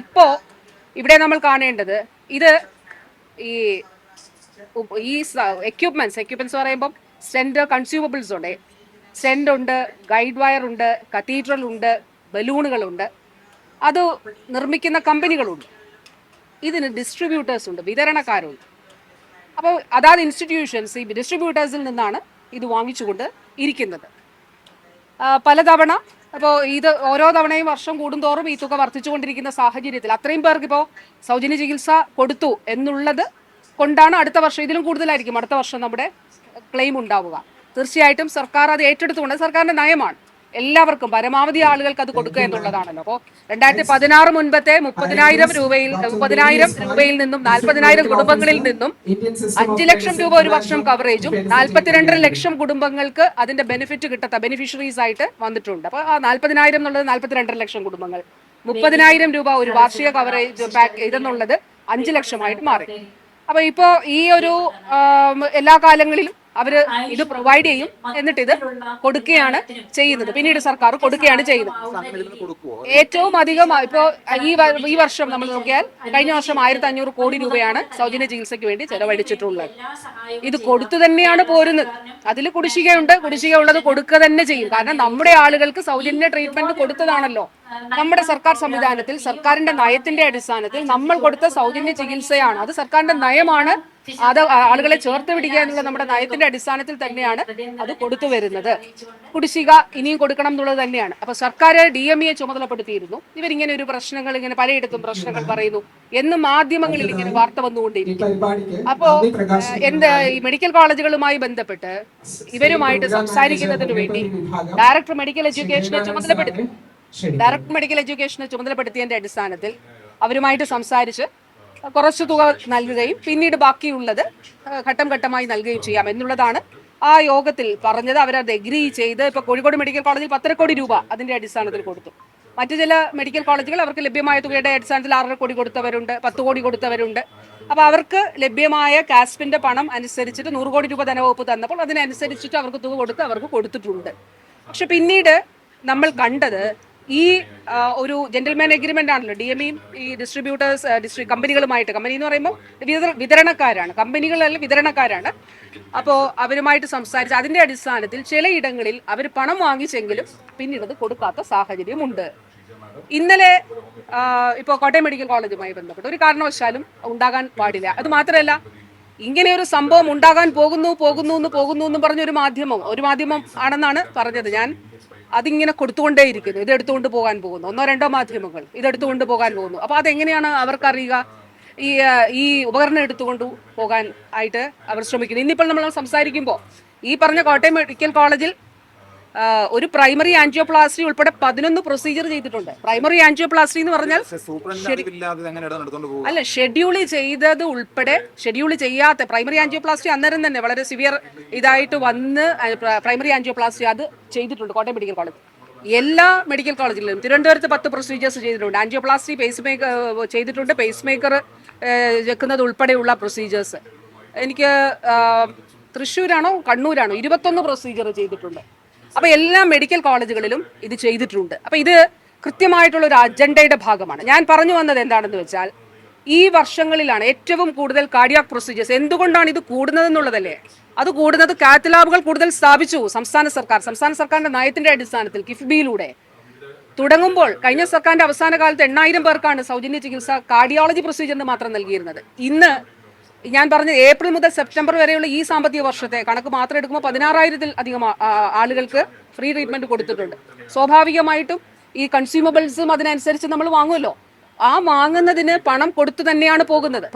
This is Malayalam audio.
ഇപ്പോ ഇവിടെ നമ്മൾ കാണേണ്ടത് ഇത് ഈ ഈ എക്യുപ്മെന്റ്സ് എക്യുപ്മെന്റ്സ് പറയുമ്പോൾ സ്റ്റെൻഡ് കൺസ്യൂമബിൾസ് ഉണ്ട്. സ്റ്റെൻഡ് ഉണ്ട് ഗൈഡ് വയർ ഉണ്ട് കത്തീഡ്രൽ ഉണ്ട് ബലൂണുകളുണ്ട് അത് നിർമ്മിക്കുന്ന കമ്പനികളുണ്ട് ഇതിന് ഡിസ്ട്രിബ്യൂട്ടേഴ്സ് ഉണ്ട് വിതരണക്കാരുണ്ട്. അപ്പോൾ അതാത് ഇൻസ്റ്റിറ്റ്യൂഷൻസ് ഈ ഡിസ്ട്രിബ്യൂട്ടേഴ്സിൽ നിന്നാണ് ഇത് വാങ്ങിച്ചുകൊണ്ട് ഇരിക്കുന്നത്. പലതവണ അപ്പോൾ ഇത് ഓരോ തവണയും വർഷം കൂടുന്തോറും ഈ തുക വർദ്ധിച്ചുകൊണ്ടിരിക്കുന്ന സാഹചര്യത്തിൽ അത്രയും പേർക്ക് ഇപ്പോ സൗജന്യ ചികിത്സ കൊടുത്തു എന്നുള്ളത് കൊണ്ടാണ് അടുത്ത വർഷം ഇതിലും കൂടുതലായിരിക്കും അടുത്ത വർഷം നമ്മുടെ ക്ലെയിം ഉണ്ടാവുക. തീർച്ചയായിട്ടും സർക്കാർ അത് ഏറ്റെടുത്തുകൊണ്ട് സർക്കാരിന്റെ നയമാണ്. എല്ലാവർക്കും പരമാവധി ആളുകൾക്ക് അത് കൊടുക്കുക എന്നുള്ളതാണല്ലോ. അപ്പോൾ രണ്ടായിരത്തി പതിനാറ് മുൻപത്തെ മുപ്പതിനായിരം രൂപയിൽ മുപ്പതിനായിരം രൂപയിൽ നിന്നും നാൽപ്പതിനായിരം കുടുംബങ്ങളിൽ നിന്നും അഞ്ച് ലക്ഷം രൂപ ഒരു വർഷം കവറേജും നാൽപ്പത്തിരണ്ടര ലക്ഷം കുടുംബങ്ങൾക്ക് അതിന്റെ ബെനിഫിറ്റ് കിട്ടത്ത ബെനിഫിഷ്യറീസ് ആയിട്ട് വന്നിട്ടുണ്ട്. അപ്പൊ ആ നാൽപ്പതിനായിരം എന്നുള്ളത് നാൽപ്പത്തിരണ്ടര ലക്ഷം കുടുംബങ്ങൾ. മുപ്പതിനായിരം രൂപ ഒരു വാർഷിക കവറേജ് ഇതെന്നുള്ളത് അഞ്ച് ലക്ഷമായിട്ട് മാറി. അപ്പൊ ഇപ്പോ ഈ ഒരു എല്ലാ കാലങ്ങളിലും അവർ ഇത് പ്രൊവൈഡ് ചെയ്യും. എന്നിട്ട് ഇത് കൊടുക്കുകയാണ് ചെയ്യുന്നത്. പിന്നീട് സർക്കാർ കൊടുക്കുകയാണ് ചെയ്യുന്നത്. ഏറ്റവും അധികം ഇപ്പോ ഈ ഈ വർഷം നമ്മൾ നോക്കിയാൽ കഴിഞ്ഞ വർഷം ആയിരത്തി അഞ്ഞൂറ് കോടി രൂപയാണ് സൗജന്യ ചികിത്സയ്ക്ക് വേണ്ടി ചെലവഴിച്ചിട്ടുള്ളത്. ഇത് കൊടുത്തു തന്നെയാണ് പോരുന്നത്. അതിൽ കുടിശ്ശികയുണ്ട് കുടിശ്ശിക ഉള്ളത് കൊടുക്കുക തന്നെ ചെയ്യും. കാരണം നമ്മുടെ ആളുകൾക്ക് സൗജന്യ ട്രീറ്റ്മെന്റ് കൊടുത്തതാണല്ലോ. നമ്മുടെ സർക്കാർ സംവിധാനത്തിൽ സർക്കാരിന്റെ നയത്തിന്റെ അടിസ്ഥാനത്തിൽ നമ്മൾ കൊടുത്ത സൗജന്യ ചികിത്സയാണ്. അത് സർക്കാരിന്റെ നയമാണ്. അത് ആളുകളെ ചേർത്ത് പിടിക്കുക എന്നുള്ള നമ്മുടെ നയത്തിന്റെ അടിസ്ഥാനത്തിൽ തന്നെയാണ് അത് കൊടുത്തു വരുന്നത്. കുടിശ്ശിക ഇനിയും കൊടുക്കണം എന്നുള്ളത് തന്നെയാണ്. അപ്പൊ സർക്കാർ ഡി എം ഇയെ ചുമതലപ്പെടുത്തിയിരുന്നു. ഇവരിങ്ങനെ ഒരു പ്രശ്നങ്ങൾ ഇങ്ങനെ പലയിടത്തും പ്രശ്നങ്ങൾ പറയുന്നു എന്ന് മാധ്യമങ്ങളിൽ ഇങ്ങനെ വാർത്ത വന്നുകൊണ്ടിരിക്കുന്നു. അപ്പോ എന്ത് ഈ മെഡിക്കൽ കോളേജുകളുമായി ബന്ധപ്പെട്ട് ഇവരുമായിട്ട് സംസാരിക്കുന്നതിന് വേണ്ടി ഡയറക്ടർ മെഡിക്കൽ എഡ്യൂക്കേഷനെ ചുമതലപ്പെടുത്തി. ഡയറക്ടർ മെഡിക്കൽ എഡ്യൂക്കേഷനെ ചുമതലപ്പെടുത്തിയതിന്റെ അടിസ്ഥാനത്തിൽ അവരുമായിട്ട് സംസാരിച്ച് കുറച്ച് തുക നൽകുകയും പിന്നീട് ബാക്കിയുള്ളത് ഘട്ടം ഘട്ടമായി നൽകുകയും ചെയ്യാം എന്നുള്ളതാണ് ആ യോഗത്തിൽ പറഞ്ഞത്. അവരത് എഗ്രി ചെയ്ത് ഇപ്പൊ കോഴിക്കോട് മെഡിക്കൽ കോളേജിൽ പത്തര കോടി രൂപ അതിന്റെ അടിസ്ഥാനത്തിൽ കൊടുത്തു. മറ്റു ചില മെഡിക്കൽ കോളേജുകൾ അവർക്ക് ലഭ്യമായ തുകയുടെ അടിസ്ഥാനത്തിൽ ആറര കോടി കൊടുത്തവരുണ്ട് പത്ത് കോടി കൊടുത്തവരുണ്ട്. അപ്പൊ അവർക്ക് ലഭ്യമായ കാസ്പിന്റെ പണം അനുസരിച്ചിട്ട് നൂറ് കോടി രൂപ ധനവകുപ്പ് തന്നപ്പോൾ അതിനനുസരിച്ചിട്ട് അവർക്ക് തുക കൊടുത്ത് അവർക്ക് കൊടുത്തിട്ടുണ്ട്. പക്ഷെ പിന്നീട് നമ്മൾ കണ്ടത് ഈ ഒരു ജെന്റിൽമാൻ അഗ്രിമെന്റ് ആണല്ലോ ഡി എം ഇയും ഈ ഡിസ്ട്രിബ്യൂട്ടേഴ്സ് ഡിസ്ട്രി കമ്പനികളുമായിട്ട് കമ്പനി എന്ന് പറയുമ്പോൾ വിതര- വിതരണക്കാരാണ്. കമ്പനികളല്ല വിതരണക്കാരാണ്. അപ്പോൾ അവരുമായിട്ട് സംസാരിച്ച് അതിന്റെ അടിസ്ഥാനത്തിൽ ചിലയിടങ്ങളിൽ അവർ പണം വാങ്ങിച്ചെങ്കിലും പിന്നീട് അത് കൊടുക്കാത്ത സാഹചര്യമുണ്ട്. ഇന്നലെ ഇപ്പോൾ കോട്ടയം മെഡിക്കൽ കോളേജുമായി ബന്ധപ്പെട്ട് ഒരു കാരണവശാലും ഉണ്ടാകാൻ പാടില്ല. അത് മാത്രമല്ല ഇങ്ങനെ ഒരു സംഭവം ഉണ്ടാകാൻ പോകുന്നു പോകുന്നു എന്ന് പോകുന്നു എന്ന് പറഞ്ഞ ഒരു മാധ്യമം ഒരു മാധ്യമം ആണെന്നാണ് പറഞ്ഞത്. ഞാൻ അതിങ്ങനെ കൊടുത്തുകൊണ്ടേയിരിക്കുന്നു. ഇത് എടുത്തുകൊണ്ട് പോകാൻ പോകുന്നു. ഒന്നോ രണ്ടോ മാധ്യമങ്ങൾ ഇത് എടുത്തുകൊണ്ട് പോകാൻ പോകുന്നു. അപ്പൊ അതെങ്ങനെയാണ് അവർക്കറിയുക? ഈ ഈ ഉപകരണം എടുത്തുകൊണ്ട് പോകാൻ ആയിട്ട് അവർ ശ്രമിക്കുന്നു. ഇന്നിപ്പോൾ നമ്മൾ സംസാരിക്കുമ്പോൾ ഈ പറഞ്ഞ കോട്ടയം മെഡിക്കൽ കോളേജിൽ ഒരു പ്രൈമറി ആൻജിയോപ്ലാസ്റ്റി ഉൾപ്പെടെ പതിനൊന്ന് പ്രൊസീജിയർ ചെയ്തിട്ടുണ്ട്. പ്രൈമറി ആൻജിയോപ്ലാസ്റ്റി എന്ന് പറഞ്ഞാൽ അല്ല ഷെഡ്യൂൾ ചെയ്തത് ഉൾപ്പെടെ ഷെഡ്യൂൾ ചെയ്യാത്ത പ്രൈമറി ആൻജിയോപ്ലാസ്റ്റി അന്നേരം തന്നെ വളരെ സിവിയർ ഇതായിട്ട് വന്ന് പ്രൈമറി ആൻജിയോപ്ലാസ്റ്റി അത് ചെയ്തിട്ടുണ്ട് കോട്ടയം മെഡിക്കൽ കോളേജ്. എല്ലാ മെഡിക്കൽ കോളേജിലും തിരുവനന്തപുരത്ത് പത്ത് പ്രൊസീജിയേഴ്സ് ചെയ്തിട്ടുണ്ട്. ആൻജിയോപ്ലാസ്റ്റി പേസ് മേക്കർ ചെയ്തിട്ടുണ്ട്. പേസ് മേക്കർ വെക്കുന്നത് ഉൾപ്പെടെയുള്ള പ്രൊസീജിയേഴ്സ്. എനിക്ക് തൃശ്ശൂരാണോ കണ്ണൂരാണോ ഇരുപത്തൊന്ന് പ്രൊസീജിയർ ചെയ്തിട്ടുണ്ട്. അപ്പൊ എല്ലാ മെഡിക്കൽ കോളേജുകളിലും ഇത് ചെയ്തിട്ടുണ്ട്. അപ്പൊ ഇത് കൃത്യമായിട്ടുള്ള ഒരു അജണ്ടയുടെ ഭാഗമാണ്. ഞാൻ പറഞ്ഞു വന്നത് എന്താണെന്ന് വെച്ചാൽ ഈ വർഷങ്ങളിലാണ് ഏറ്റവും കൂടുതൽ കാർഡിയാക് പ്രൊസീജിയേഴ്സ് എന്തുകൊണ്ടാണ് ഇത് കൂടുന്നതെന്നുള്ളതല്ലേ അത് കൂടുന്നത് കാത്ത് ലാബുകൾ കൂടുതൽ സ്ഥാപിച്ചു. സംസ്ഥാന സർക്കാർ സംസ്ഥാന സർക്കാരിന്റെ നയത്തിന്റെ അടിസ്ഥാനത്തിൽ കിഫ്ബിയിലൂടെ. തുടങ്ങുമ്പോൾ കഴിഞ്ഞ സർക്കാരിന്റെ അവസാന കാലത്ത് എണ്ണായിരം പേർക്കാണ് സൗജന്യ ചികിത്സ കാർഡിയോളജി പ്രൊസീജിയറിന് മാത്രം നൽകിയിരുന്നത്. ഇന്ന് ഞാൻ പറഞ്ഞ ഏപ്രിൽ മുതൽ സെപ്റ്റംബർ വരെയുള്ള ഈ സാമ്പത്തിക വർഷത്തെ കണക്ക് മാത്രം എടുക്കുമ്പോൾ പതിനാറായിരത്തിൽ അധികം ആളുകൾക്ക് ഫ്രീ ട്രീറ്റ്മെന്റ് കൊടുത്തിട്ടുണ്ട്. സ്വാഭാവികമായിട്ടും ഈ കൺസ്യൂമബിൾസും അതിനനുസരിച്ച് നമ്മൾ വാങ്ങുമല്ലോ ആ വാങ്ങുന്നതിന് പണം കൊടുത്തു തന്നെയാണ് പോകുന്നത്.